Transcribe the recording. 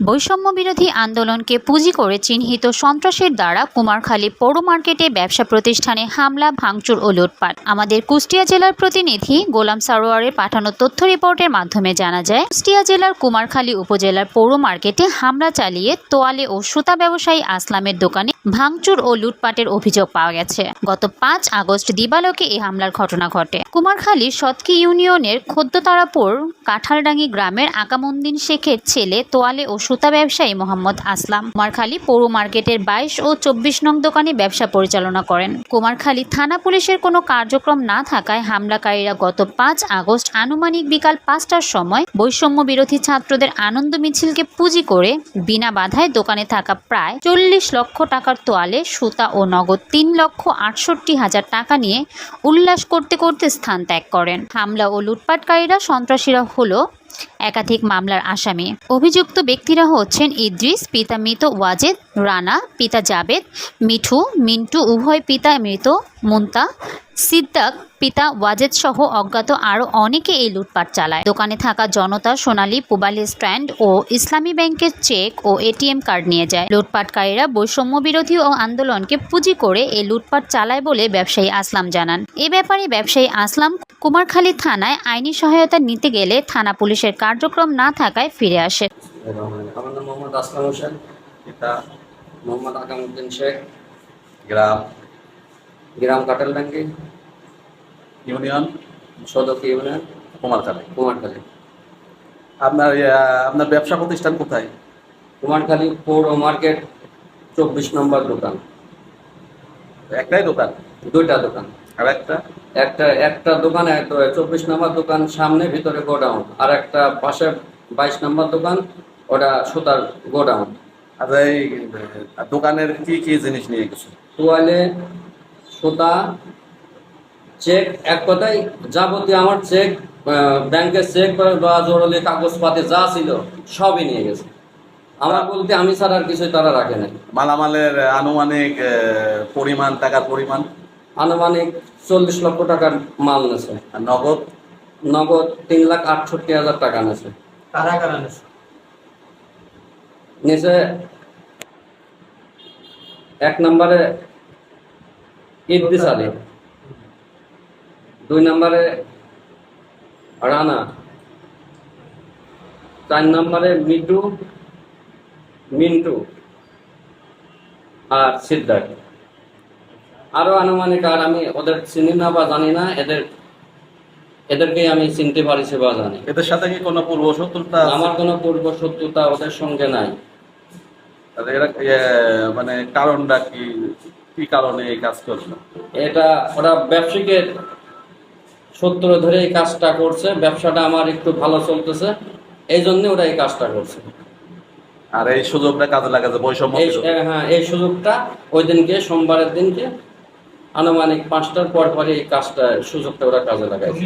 বৈষম্য বিরোধী আন্দোলনকে পুঁজি করে চিহ্নিত সন্ত্রাসের দ্বারা কুমারখালী পৌর মার্কেটে ব্যবসা প্রতিষ্ঠানে হামলা, ভাঙচুর ও লুটপাট। আমাদের কুষ্টিয়া জেলার প্রতিনিধি গোলাম সারোয়ারের পাঠানো তথ্য রিপোর্টের মাধ্যমে জানা যায়, কুষ্টিয়া জেলার কুমারখালী উপজেলার পৌর মার্কেটে হামলা চালিয়ে তোয়ালে ও সুতা ব্যবসায়ী আসলামের দোকানে ভাঙচুর ও লুটপাটের অভিযোগ পাওয়া গেছে। গত পাঁচ আগস্ট দিবালোকে এই হামলার ঘটনা ঘটে। কুমারখালী সৎকি ইউনিয়নের খদ্যতারাপুর কাঁঠালডাঙ্গি গ্রামের আকামুদ্দিন শেখের ছেলে তোয়ালে ও সুতা ব্যবসায়ী মোহাম্মদ আসলাম। কুমারখালী পৌর মার্কেটের বাইশ ও চব্বিশ নং দোকানে ব্যবসা পরিচালনা করেন। কুমারখালী থানা পুলিশের কোনো কার্যক্রম না থাকায় হামলাকারীরা গত পাঁচ আগস্ট আনুমানিক বিকাল পাঁচটার সময় বৈষম্য বিরোধী ছাত্রদের আনন্দ মিছিলকে পুঁজি করে বিনা বাধায় দোকানে থাকা প্রায় চল্লিশ লক্ষ টাকার তোয়ালে সুতা ও নগদ তিন লক্ষ আটষট্টি হাজার টাকা নিয়ে উল্লাস করতে করতে স্থান ত্যাগ করেন। হামলা ও লুটপাটকারীরা সন্ত্রাসীরা হলো একাধিক মামলার আসামি। অভিযুক্ত ব্যক্তিরা হচ্ছেন ইদ্রিস, পিতা মৃত ওয়াজেদ, রানা, পিতা জাবেদ, মিঠু, মিন্টু, উভয় পিতা মৃত, মুন্তা, সিদ্দাক, পিতা ওয়াজেদ সহ অজ্ঞাত আরও অনেকে এই লুটপাট চালায়। দোকানে থাকা জনতা সোনালী পুবালি স্ট্যান্ড ও ইসলামী ব্যাংকের চেক ও এটিএম কার্ড নিয়ে যায়। লুটপাটকারীরা বৈষম্য বিরোধী ও আন্দোলনকে পুঁজি করে এই লুটপাট চালায় বলে ব্যবসায়ী আসলাম জানান। এ ব্যাপারে ব্যবসায়ী আসলাম কুমারখালী থানায় আইনি সহায়তা নিতে গেলে থানা পুলিশের কার্যক্রম না থাকায় ফিরে আসে। আমার নাম মোহাম্মদ আসলাম হোসেন পিতা মোহাম্মদ আকামুদ্দিন শেখ গ্রাম গ্রাম কাটালডাঙ্গি ইউনিয়ন? সদক ইউনিয়ন? কুমারখালী। কুমারখালী। আপনার আপনার ব্যবসা প্রতিষ্ঠান কোথায়? কুমারখালী পৌর মার্কেট চব্বিশ নম্বর দোকান। একটাই দোকান? দুইটা দোকান। আর একটা একটা একটা দোকানে চব্বিশ নম্বর দোকান সামনে ভিতরে গোডাউন। আর একটা পাশে বাইশ নম্বর দোকান ওটা সুতার গোডাউন। আর এই দোকানের কি কি জিনিস নিয়ে গেছে? তোয়ালে সুতা চেক এক কথায় যাবতীয় আমার চেক ব্যাংকের চেক বা জরুরি কাগজপাতি যা ছিল সবই নিয়ে গেছে। আমার বলতে আমি ছাড়া আর কিছুই তারা রাখে নাই। মালামালের আনুমানিক পরিমাণ টাকার পরিমাণ? আনুমানিক চল্লিশ লক্ষ টাকার মাল নেছে। আর নগদ? নগদ তিন লাখ আটষট্টি হাজার টাকা নেছে। নিচে এক নম্বরে ইদ্রিস আলী দুই নম্বরে রানা চার নম্বরে মিটু মিন্টু আর সিদ্ধার্থ। আরও আনুমানিক আর আমি ওদের চিনি না বা জানি না এদের এদেরকেই আমি চিনতে পারিছি বা জানি। এদের সাথে কি কোনো পূর্ব শত্রুতা আমার কোনো পূর্ব শত্রুতা ওদের সঙ্গে নাই। এরা মানে কারণটা কি? কি কারণে এই কাজ করল? এটা ওরা ব্যবসায়িকের সূত্র ধরে এই কাজটা করছে ব্যবসাটা আমার একটু ভালো চলতেছে এই জন্য ওরা এই কাজটা করছে। আর এই সুযোগটা কাজে লাগাছে বৈষম্য হ্যাঁ এই সুযোগটা ওই দিনকে সোমবারের দিনকে আনুমানিক পাঁচটার পর পরে এই কাজটা সুযোগটা ওরা কাজে লাগাইছে।